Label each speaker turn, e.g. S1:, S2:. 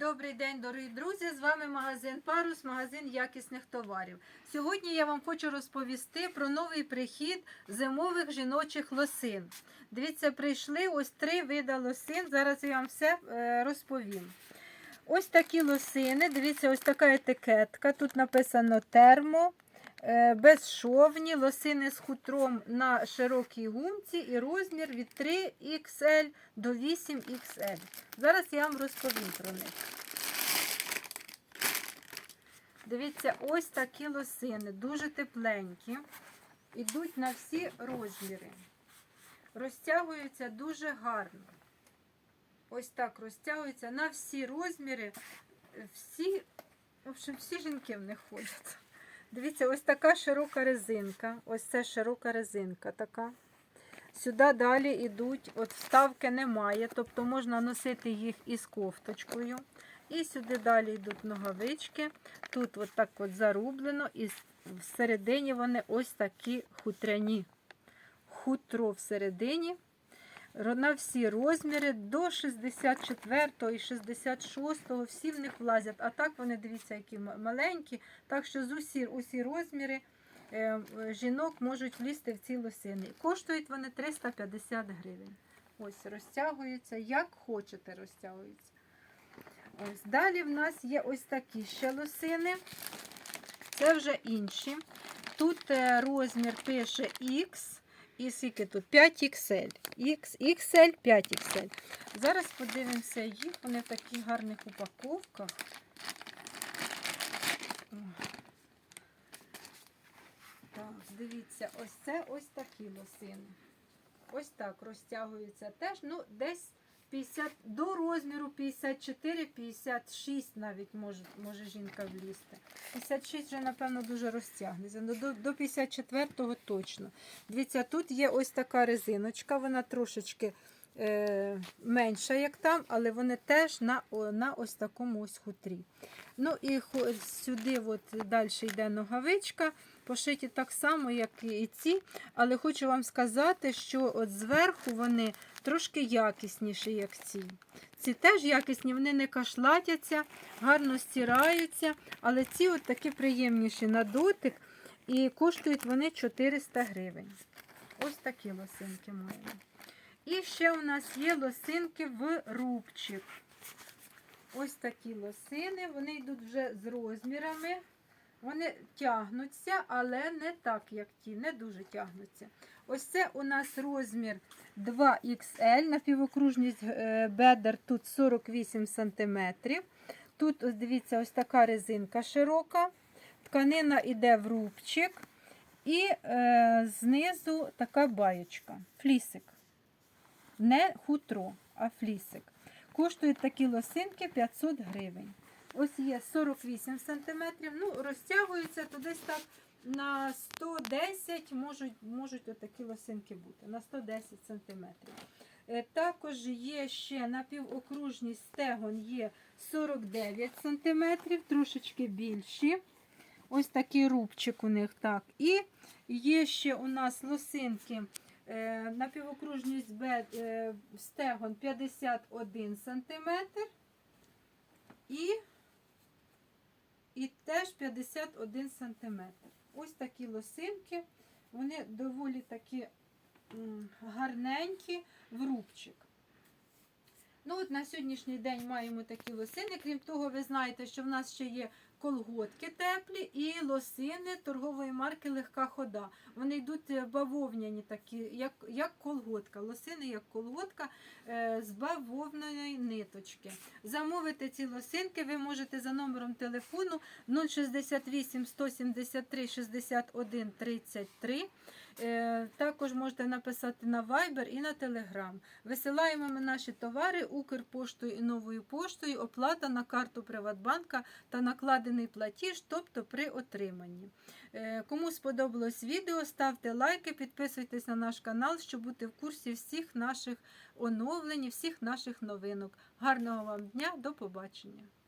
S1: Добрий день, дорогі друзі! З вами магазин Парус, магазин якісних товарів. Сьогодні я вам хочу розповісти про новий прихід зимових жіночих лосин. Дивіться, прийшли ось три вида лосин. Зараз я вам все е, розповім. Ось такі лосини. Дивіться, ось така етикетка. Тут написано термо. Е, Безшовні лосини з хутром на широкій гумці і розмір від 3XL до 8XL. Зараз я вам розповім про них. Дивіться, ось такі лосини, дуже тепленькі. Ідуть на всі розміри. Розтягуються дуже гарно. Ось так розтягуються на всі розміри. Всі, в общем, всі жінки в них ходять. Дивіться, ось така широка резинка. Ось це широка резинка така. Сюди далі йдуть, от вставки немає, тобто можна носити їх із кофточкою. І сюди далі йдуть ногавички. Тут от так от зарублено, і всередині вони ось такі хутряні. Хутро всередині. На всі розміри до 64 і 66 всі в них влазять. А так вони, дивіться, які маленькі. Так що з усі, усі розміри е, жінок можуть влізти в ці лосини. Коштують вони 350 гривень. Ось розтягуються, як хочете, розтягуються. Ось Далі в нас є ось такі ще лосини. Це вже інші. Тут е, розмір пише X. І скільки тут? 5XL. X, XL, 5XL. Зараз подивимося їх. Вони в таких гарних упаковках. Так, дивіться, ось це ось такі лосини. Ось так розтягуються теж. Ну, десь 50, до розміру 54-56 навіть може, може жінка влізти. 56 вже, напевно, дуже розтягнеться. Ну, до, до 54-го точно. Дивіться, тут є ось така резиночка, вона трошечки е, менша, як там, але вони теж на, на ось такому ось хутрі. Ну і сюди от далі йде ногавичка. Пошиті так само, як і ці. Але хочу вам сказати, що от зверху вони трошки якісніші, як ці. Ці теж якісні, вони не кашлатяться, гарно стираються, але ці от такі приємніші на дотик. І коштують вони 400 гривень. Ось такі лосинки маємо. І ще у нас є лосинки в рубчик. Ось такі лосини, вони йдуть вже з розмірами. Вони тягнуться, але не так, як ті, не дуже тягнуться. Ось це у нас розмір 2XL, напівокружність е, бедер тут 48 см. Тут, ось дивіться, ось така резинка широка. Тканина йде в рубчик. І е, знизу така баєчка, флісик. Не хутро, а флісик. Коштують такі лосинки 500 гривень. Ось є 48 см. Ну, розтягуються то десь так на 110 можуть, можуть отакі лосинки бути, на 110 см. Також є ще напівокружність стегон є 49 см, трошечки більші. Ось такий рубчик у них так. І є ще у нас лосинки е, напівокружність е, стегон 51 см. І, і теж 51 см. Ось такі лосинки. Вони доволі такі гарненькі в рубчик. Ну от На сьогоднішній день маємо такі лосини. Крім того, ви знаєте, що в нас ще є колготки теплі і лосини торгової марки Легка хода. Вони йдуть е, бавовняні, такі, як як колготка. Лосини як колготка е, з бавовняної ниточки. Замовити ці лосинки ви можете за номером телефону 068 173 61 33. Е, Також можете написати на Viber і на Telegram. Висилаємо ми наші товари Укрпоштою і новою поштою, оплата на карту Приватбанка та накладений платіж, тобто при отриманні. Е, Кому сподобалось відео, ставте лайки, підписуйтесь на наш канал, щоб бути в курсі всіх наших оновлень, всіх наших новинок. Гарного вам дня, до побачення!